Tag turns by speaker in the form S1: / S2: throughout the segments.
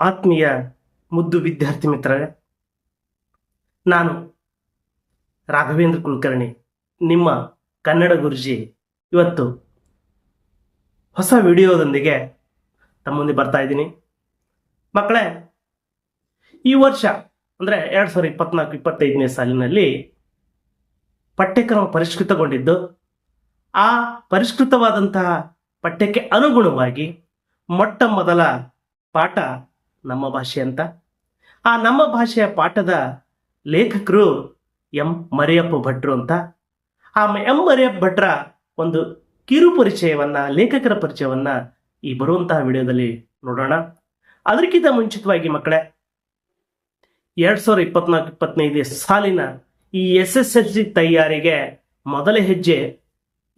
S1: ಆತ್ಮೀಯ ಮುದ್ದು ವಿದ್ಯಾರ್ಥಿ ಮಿತ್ರರೇ, ನಾನು ರಾಘವೇಂದ್ರ ಕುಲಕರ್ಣಿ, ನಿಮ್ಮ ಕನ್ನಡ ಗುರುಜಿ. ಇವತ್ತು ಹೊಸ ವಿಡಿಯೋದೊಂದಿಗೆ ತಮ್ಮ ಮುಂದೆ ಬರ್ತಾ ಇದ್ದೀನಿ. ಮಕ್ಕಳೇ, ಈ ವರ್ಷ, ಅಂದರೆ ಎರಡು ಸಾವಿರದ ಇಪ್ಪತ್ನಾಲ್ಕು, ಇಪ್ಪತ್ತೈದನೇ ಸಾಲಿನಲ್ಲಿ ಪಠ್ಯಕ್ರಮ ಪರಿಷ್ಕೃತಗೊಂಡಿದ್ದು, ಆ ಪರಿಷ್ಕೃತವಾದಂತಹ ಪಠ್ಯಕ್ಕೆ ಅನುಗುಣವಾಗಿ ಮೊಟ್ಟ ಮೊದಲ ಪಾಠ ನಮ್ಮ ಭಾಷೆ ಅಂತ? ಆ ನಮ್ಮ ಭಾಷೆಯ ಪಾಠದ ಲೇಖಕರು ಎಂ ಮರಿಯಪ್ಪ ಭಟ್ರು ಅಂತ. ಆ ಎಂ ಮರಿಯಪ್ಪ ಭಟ್ರ ಒಂದು ಕಿರು ಪರಿಚಯವನ್ನ, ಲೇಖಕರ ಪರಿಚಯವನ್ನ ಈ ಬರುವಂತಹ ವಿಡಿಯೋದಲ್ಲಿ ನೋಡೋಣ. ಅದಕ್ಕಿಂತ ಮುಂಚಿತವಾಗಿ ಮಕ್ಕಳೇ, ಎರಡ್ ಸಾವಿರದ ಇಪ್ಪತ್ನಾಲ್ಕು ಇಪ್ಪತ್ತೈದು ಸಾಲಿನ ಈ ಎಸ್ ಎಸ್ ಎಲ್ ಸಿ ತಯಾರಿಗೆ ಮೊದಲ ಹೆಜ್ಜೆ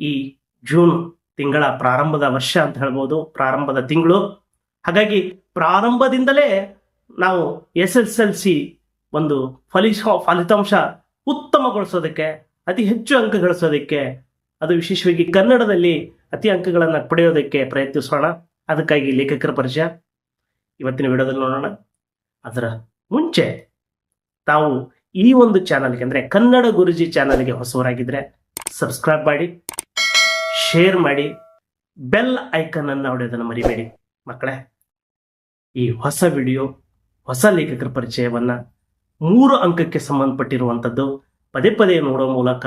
S1: ಈ ಜೂನ್ ತಿಂಗಳ ಪ್ರಾರಂಭದ ವರ್ಷ ಅಂತ ಹೇಳ್ಬೋದು. ಪ್ರಾರಂಭದ ತಿಂಗಳು. ಹಾಗಾಗಿ ಪ್ರಾರಂಭದಿಂದಲೇ ನಾವು ಎಸ್ ಎಸ್ ಎಲ್ ಸಿ ಒಂದು ಫಲಿಶ ಫಲಿತಾಂಶ ಉತ್ತಮಗೊಳಿಸೋದಕ್ಕೆ, ಅತಿ ಹೆಚ್ಚು ಅಂಕ ಗಳಿಸೋದಕ್ಕೆ, ಅದು ವಿಶೇಷವಾಗಿ ಕನ್ನಡದಲ್ಲಿ ಅತಿ ಅಂಕಗಳನ್ನು ಪಡೆಯೋದಕ್ಕೆ ಪ್ರಯತ್ನಿಸೋಣ. ಅದಕ್ಕಾಗಿ ಲೇಖಕರ ಪರಿಚಯ. ಇವತ್ತಿನ ವಿಡಿಯೋದಲ್ಲಿ ನೋಡೋಣ. ಅದರ ಮುಂಚೆ ತಾವು ಈ ಒಂದು ಚಾನಲ್ಗೆ ಅಂದರೆ ಕನ್ನಡ ಗುರುಜಿ ಚಾನಲ್ಗೆ ಹೊಸವರಾಗಿದ್ದರೆ ಸಬ್ಸ್ಕ್ರೈಬ್ ಮಾಡಿ, ಶೇರ್ ಮಾಡಿ, ಬೆಲ್ ಐಕನನ್ನು ಹೊಡೆಯೋದನ್ನು ಮರಿಬೇಡಿ. ಮಕ್ಕಳೇ ಈ ಹೊಸ ವಿಡಿಯೋ, ಹೊಸ ಲೇಖಕರ ಪರಿಚಯವನ್ನು ಮೂರು ಅಂಕಕ್ಕೆ ಸಂಬಂಧಪಟ್ಟಿರುವಂಥದ್ದು ಪದೇ ಪದೇ ನೋಡೋ ಮೂಲಕ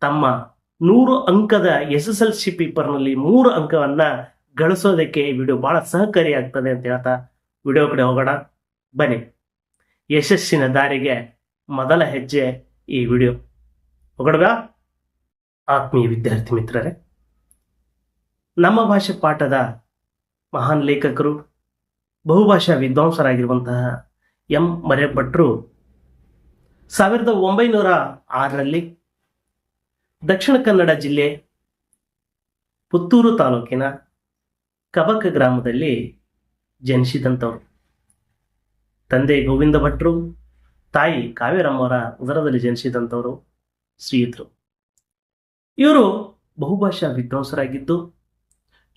S1: ತಮ್ಮ ನೂರು ಅಂಕದ ಎಸ್ ಎಸ್ ಎಲ್ ಸಿ ಪೇಪರ್ನಲ್ಲಿ ಮೂರು ಅಂಕವನ್ನು ಗಳಿಸೋದಕ್ಕೆ ಈ ವಿಡಿಯೋ ಬಹಳ ಸಹಕಾರಿಯಾಗ್ತದೆ ಅಂತ ಹೇಳ್ತಾ ವಿಡಿಯೋ ಕಡೆ ಹೋಗೋಣ. ಬನ್ನಿ. ಯಶಸ್ಸಿನ ದಾರಿಗೆ ಮೊದಲ ಹೆಜ್ಜೆ ಈ ವಿಡಿಯೋ. ಹೋಗೋಣ ಆತ್ಮೀಯ ವಿದ್ಯಾರ್ಥಿ ಮಿತ್ರರೇ, ನಮ್ಮ ಭಾಷೆ ಪಾಠದ ಮಹಾನ್ ಲೇಖಕರು ಬಹುಭಾಷಾ ವಿದ್ವಾಂಸರಾಗಿರುವಂತಹ ಎಂ ಮರೆಭಟ್ರು ಸಾವಿರದ ಒಂಬೈನೂರ ಆರರಲ್ಲಿ ದಕ್ಷಿಣ ಕನ್ನಡ ಜಿಲ್ಲೆ ಪುತ್ತೂರು ತಾಲೂಕಿನ ಕಬಕ ಗ್ರಾಮದಲ್ಲಿ ಜನಿಸಿದಂಥವ್ರು. ತಂದೆ ಗೋವಿಂದ ಭಟ್ರು, ತಾಯಿ ಕಾವೇರಮ್ಮವರ ಉದರದಲ್ಲಿ ಜನಿಸಿದಂಥವರು ಶ್ರೀಯುತರು. ಇವರು ಬಹುಭಾಷಾ ವಿದ್ವಾಂಸರಾಗಿದ್ದು,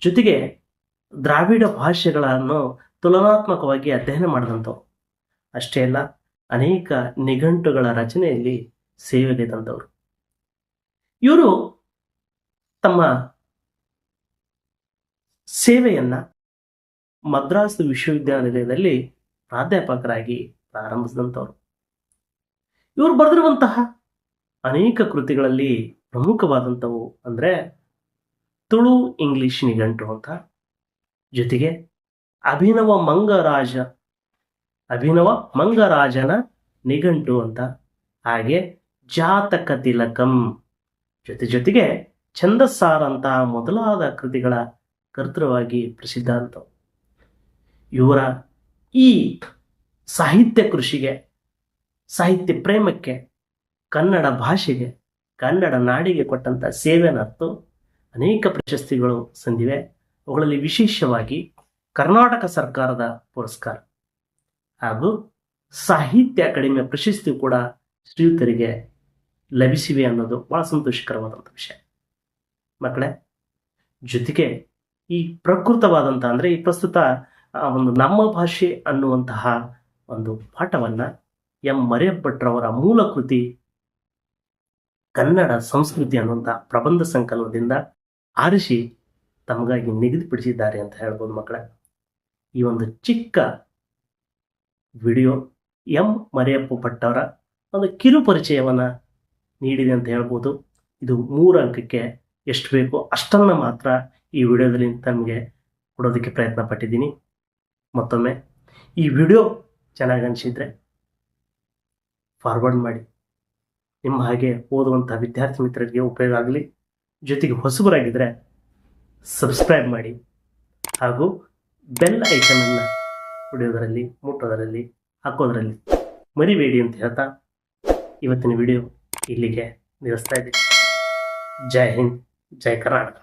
S1: ಜೊತೆಗೆ ದ್ರಾವಿಡ ಭಾಷೆಗಳನ್ನು ತುಲನಾತ್ಮಕವಾಗಿ ಅಧ್ಯಯನ ಮಾಡಿದಂಥವು. ಅಷ್ಟೇ ಅಲ್ಲ, ಅನೇಕ ನಿಘಂಟುಗಳ ರಚನೆಯಲ್ಲಿ ಸೇವೆಗೈದಂಥವ್ರು ಇವರು ತಮ್ಮ ಸೇವೆಯನ್ನ ಮದ್ರಾಸ್ ವಿಶ್ವವಿದ್ಯಾನಿಲಯದಲ್ಲಿ ಪ್ರಾಧ್ಯಾಪಕರಾಗಿ ಪ್ರಾರಂಭಿಸಿದಂಥವ್ರು. ಇವರು ಬರೆದಿರುವಂತಹ ಅನೇಕ ಕೃತಿಗಳಲ್ಲಿ ಪ್ರಮುಖವಾದಂಥವು ಅಂದರೆ ತುಳು ಇಂಗ್ಲಿಷ್ ನಿಘಂಟು ಅಂತ. ಜೊತೆಗೆ ಅಭಿನವ ಮಂಗರಾಜ, ಅಭಿನವ ಮಂಗರಾಜನ ನಿಘಂಟು ಅಂತ. ಹಾಗೆ ಜಾತಕ ತಿಲಕಂ. ಜೊತೆ ಜೊತೆಗೆ ಛಂದಸ್ಸಾರಂತಹ ಮೊದಲಾದ ಕೃತಿಗಳ ಕರ್ತೃವಾಗಿ ಪ್ರಸಿದ್ಧ ಅಂತ. ಇವರ ಈ ಸಾಹಿತ್ಯ ಕೃಷಿಗೆ, ಸಾಹಿತ್ಯ ಪ್ರೇಮಕ್ಕೆ, ಕನ್ನಡ ಭಾಷೆಗೆ, ಕನ್ನಡ ನಾಡಿಗೆ ಕೊಟ್ಟಂಥ ಸೇವೆನರ್ತು ಅನೇಕ ಪ್ರಶಸ್ತಿಗಳು ಸಂದಿವೆ. ಅವುಗಳಲ್ಲಿ ವಿಶೇಷವಾಗಿ ಕರ್ನಾಟಕ ಸರ್ಕಾರದ ಪುರಸ್ಕಾರ. ಹಾಗೂ ಸಾಹಿತ್ಯ ಅಕಾಡೆಮಿಯ ಪ್ರಶಸ್ತಿ ಕೂಡ ಶ್ರೀಯುತರಿಗೆ ಲಭಿಸಿವೆ ಅನ್ನೋದು ಬಹಳ ಸಂತೋಷಕರವಾದಂಥ ವಿಷಯ. ಮಕ್ಕಳೇ, ಜೊತೆಗೆ ಈ ಪ್ರಕೃತವಾದಂಥ ಅಂದರೆ ಈ ಪ್ರಸ್ತುತ ಒಂದು ನಮ್ಮ ಭಾಷೆ ಅನ್ನುವಂತಹ ಒಂದು ಪಾಠವನ್ನ ಎಂ. ಮರಿಯಭಟ್ರವರ ಮೂಲ ಕೃತಿ ಕನ್ನಡ ಸಂಸ್ಕೃತಿ ಅನ್ನುವಂಥ ಪ್ರಬಂಧ ಸಂಕಲನದಿಂದ ಆರಿಸಿ ತಮಗಾಗಿ ನಿಗದಿಪಡಿಸಿದ್ದಾರೆ ಅಂತ ಹೇಳ್ಬೋದು ಮಕ್ಕಳೇ. ಈ ಒಂದು ಚಿಕ್ಕ ವಿಡಿಯೋ ಎಂ ಮರಿಯಪ್ಪ ಭಟ್ಟವರ ಒಂದು ಕಿರು ಪರಿಚಯವನ್ನು ನೀಡಿದೆ ಅಂತ ಹೇಳ್ಬೋದು. ಇದು ಮೂರು ಅಂಕಕ್ಕೆ ಎಷ್ಟು ಬೇಕೋ ಅಷ್ಟನ್ನು ಮಾತ್ರ ಈ ವಿಡಿಯೋದಲ್ಲಿ ತಮಗೆ ಕೊಡೋದಕ್ಕೆ ಪ್ರಯತ್ನ ಪಟ್ಟಿದ್ದೀನಿ. ಮತ್ತೊಮ್ಮೆ ಈ ವಿಡಿಯೋ ಚೆನ್ನಾಗಿ ಅನಿಸಿದರೆ ಫಾರ್ವರ್ಡ್ ಮಾಡಿ. ನಿಮ್ಮ ಹಾಗೆ ಓದುವಂಥ ವಿದ್ಯಾರ್ಥಿ ಮಿತ್ರರಿಗೆ ಉಪಯೋಗ ಆಗಲಿ, ಜೊತೆಗೆ ಹೊಸಬರಾಗಿದ್ದರೆ ಸಬ್ಸ್ಕ್ರೈಬ್ ಮಾಡಿ. ಹಾಗೂ ಬೆಲ್ ಐಕನನ್ನು ಹೊಡೆಯೋದರಲ್ಲಿ ಮುಟ್ಟೋದರಲ್ಲಿ, ಹಾಕೋದರಲ್ಲಿ ಮರಿಬೇಡಿ ಅಂತ ಹೇಳ್ತಾ ಇವತ್ತಿನ ವಿಡಿಯೋ ಇಲ್ಲಿಗೆ ನಿಲ್ಲಿಸ್ತಾ ಇದೆ ಜೈ ಹಿಂದ್, ಜೈ ಕರ್ನಾಟಕ.